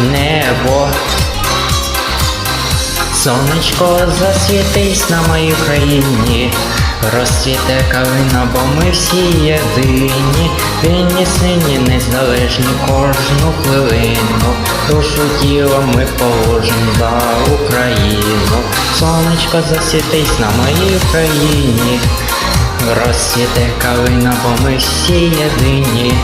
небо. Сонечко засвітись на моїй країні, розцвіте калина, бо ми всі єдині, вільні сині, незалежні кожну хвилину, душу тіло ми положим за Україну. Сонечко засвітись на моїй країні, розцвіте калина, бо ми всі єдині.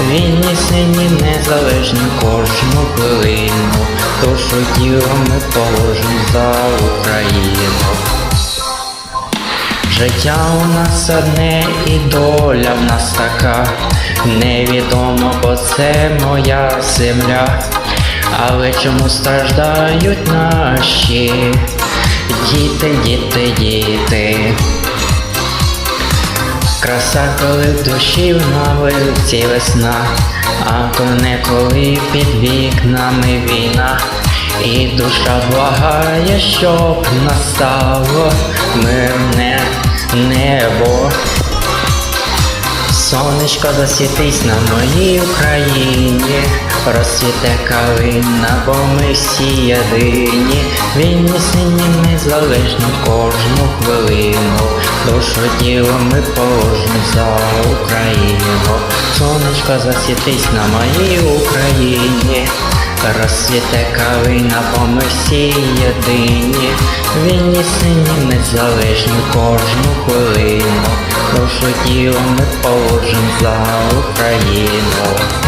Вільні сині незалежні кожну хвилину, душу тіло ми положим за Україну. Життя у нас одне і доля в нас така, невідомо, бо це моя земля. Але чому страждають наші діти, діти, діти? Краса, коли в душі на вулиці весна, а не коли під вікнами війна, і душа благає, щоб настало мирне небо. Сонечко засвітись на моїй Україні, розцвіте калина, бо ми всі єдині, вільні сині незалежні кожну хвилину, душу тіло ми положим за Україну. Сонечко засвітись на моїй Україні, розцвіте калина, бо ми всі єдині, вільні сині незалежні кожну хвилину, душу тіло ми положим за Україну.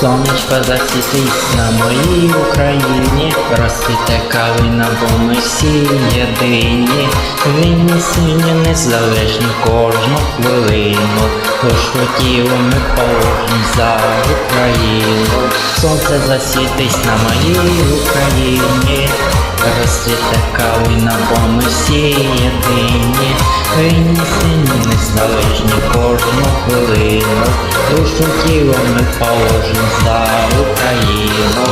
Сонечко засвітись на моїй Україні, розцвіте калина, бо ми всі єдині, вільні сині незалежні кожну хвилину, душу тіло ми положим за Україну, сонце засвітись на моїй Україні, розцвіте калина, бо ми всі єдині, Сині, сині, незалежні кожну хвилину, душу тіло ми положимо за Україну.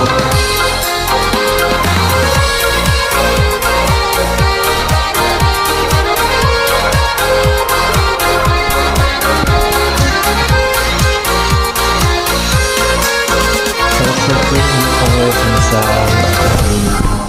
Душу тіло за Україну.